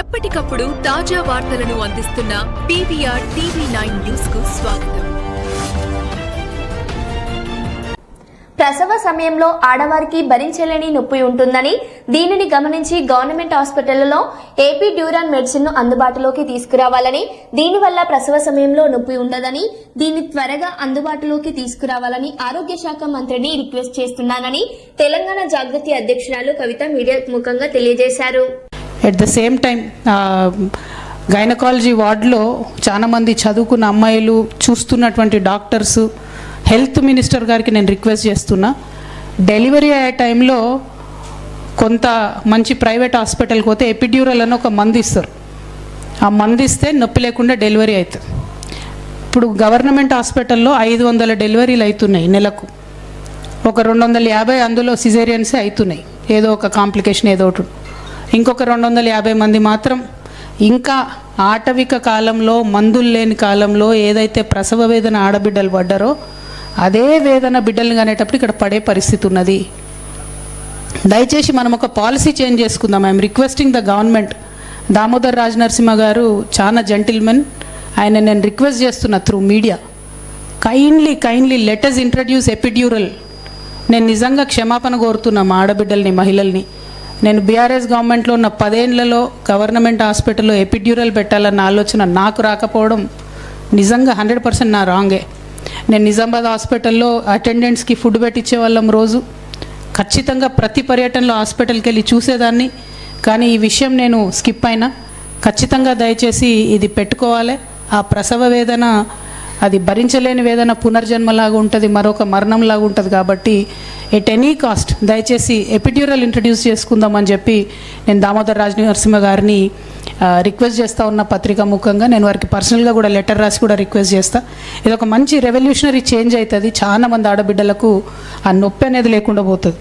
ఎప్పటికప్పుడు తాజా వార్తలను అందిస్తున్న పీవీఆర్ టీవీ నైన్ న్యూస్కు స్వాగతం. ప్రసవ సమయంలో ఆడవారికి భరించలేని నొప్పి ఉంటుందని దీనిని గమనించి గవర్నమెంట్ హాస్పిటళ్ళలో ఏపీ డ్యూరాన్ మెడిసిన్ను అందుబాటులోకి తీసుకురావాలని దీనివల్ల ప్రసవ సమయంలో నొప్పి ఉండదని దీన్ని త్వరగా అందుబాటులోకి తీసుకురావాలని ఆరోగ్య శాఖ మంత్రిని రిక్వెస్ట్ చేస్తున్నానని తెలంగాణ జాగృతి అధ్యక్షురాలు కవిత మీడియా ముఖంగా తెలియజేశారు. At the same time gynaecology వార్డులో చాలామంది చదువుకున్న అమ్మాయిలు చూస్తున్నటువంటి డాక్టర్స్ హెల్త్ మినిస్టర్ గారికి నేను రిక్వెస్ట్ చేస్తున్నా. డెలివరీ అయ్యే టైంలో కొంత మంచి ప్రైవేట్ హాస్పిటల్కి పోతే ఎపిడ్యూరల్ అని ఒక మందు ఇస్తారు. ఆ మందు ఇస్తే నొప్పి లేకుండా డెలివరీ అవుతుంది. ఇప్పుడు గవర్నమెంట్ హాస్పిటల్లో ఐదు వందల డెలివరీలు అవుతున్నాయి నెలకు. ఒక రెండు వందల యాభై అందులో సిజేరియన్సే అవుతున్నాయి. ఏదో ఒక కాంప్లికేషన్ ఏదో ఒకటి. ఇంకొక రెండు వందల యాభై మంది మాత్రం ఇంకా ఆటవిక కాలంలో మందులు లేని కాలంలో ఏదైతే ప్రసవ వేదన ఆడబిడ్డలు పడ్డారో అదే వేదన బిడ్డలు కానేటప్పుడు ఇక్కడ పడే పరిస్థితి ఉన్నది. దయచేసి మనం ఒక పాలసీ చేంజ్ చేసుకుందాం. I'm requesting the government. Damodar Raj Narasimha గారు చాలా జెంటిల్మెన్. ఆయన నేను రిక్వెస్ట్ చేస్తున్నా through media. Kindly kindly letters introduce epidural నేను నిజంగా క్షమాపణ కోరుతున్నా మా ఆడబిడ్డల్ని మహిళల్ని. నేను బీఆర్ఎస్ గవర్నమెంట్లో ఉన్న పదేళ్ళలో గవర్నమెంట్ హాస్పిటల్లో ఎపిడ్యూరల్ పెట్టాలన్న ఆలోచన నాకు రాకపోవడం నిజంగా హండ్రెడ్ పర్సెంట్ నా రాంగే. నేను నిజామాబాద్ హాస్పిటల్లో అటెండెంట్స్కి ఫుడ్ పెట్టించే వాళ్ళం రోజు. ఖచ్చితంగా ప్రతి పర్యటనలో హాస్పిటల్కి వెళ్ళి చూసేదాన్ని. కానీ ఈ విషయం నేను స్కిప్ అయినా ఖచ్చితంగా దయచేసి ఇది పెట్టుకోవాలి. ఆ ప్రసవ వేదన అది భరించలేని వేదన పునర్జన్మలాగా ఉంటుంది మరొక మరణంలాగా ఉంటుంది కాబట్టి ఎట్ ఎనీ కాస్ట్ దయచేసి ఎపిడ్యూరల్ ఇంట్రడ్యూస్ చేసుకుందామని చెప్పి నేను దామోదర్ రాజ్ నరసింహ గారిని రిక్వెస్ట్ చేస్తా ఉన్న పత్రిక ముఖంగా నేను వారికి పర్సనల్గా కూడా లెటర్ రాసి కూడా రిక్వెస్ట్ చేస్తా. ఇది ఒక మంచి రెవల్యూషనరీ చేంజ్ అవుతుంది. చాలా మంది ఆడబిడ్డలకు ఆ నొప్పి అనేది లేకుండా పోతుంది.